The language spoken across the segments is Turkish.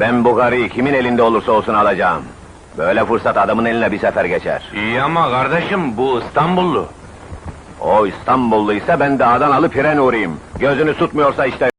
Ben bu karıyı kimin elinde olursa olsun alacağım. Böyle fırsat adamın eline bir sefer geçer. İyi ama kardeşim bu İstanbullu. O İstanbulluysa ben dağdan alıp piren uğrayayım. Gözünü tutmuyorsa işte...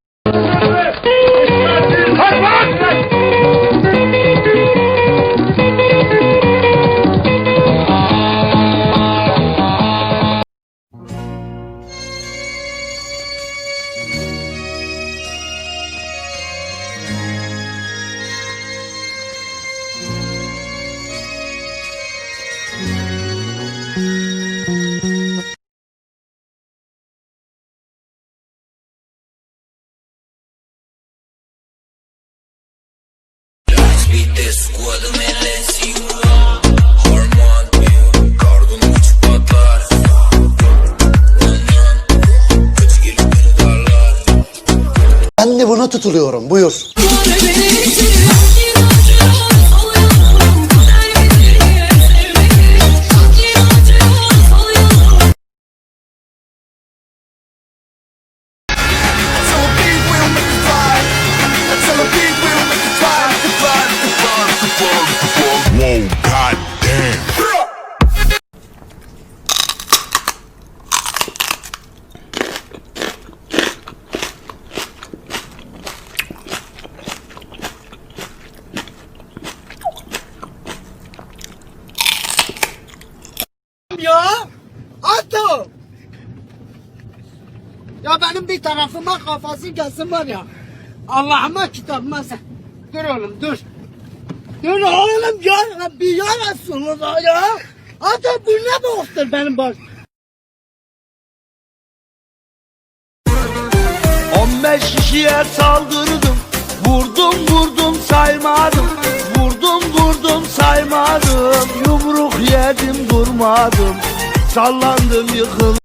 Vite squadrone singolo Harman Kardın uç patlar Ondan Kötü gelip beni darlar Ben de buna tutuluyorum. Buyur. Ya benim bir tarafıma kafası gelsin var ya. Allah'ıma kitabıma sen. Dur oğlum dur. Dur oğlum ya. Bir yarasınız ya. Ato bu ne boktur benim baş. 15 kişiye saldırdım Vurdum vurdum saymadım Vurdum vurdum saymadım Yumruk yedim durmadım Sallandım yıkıldım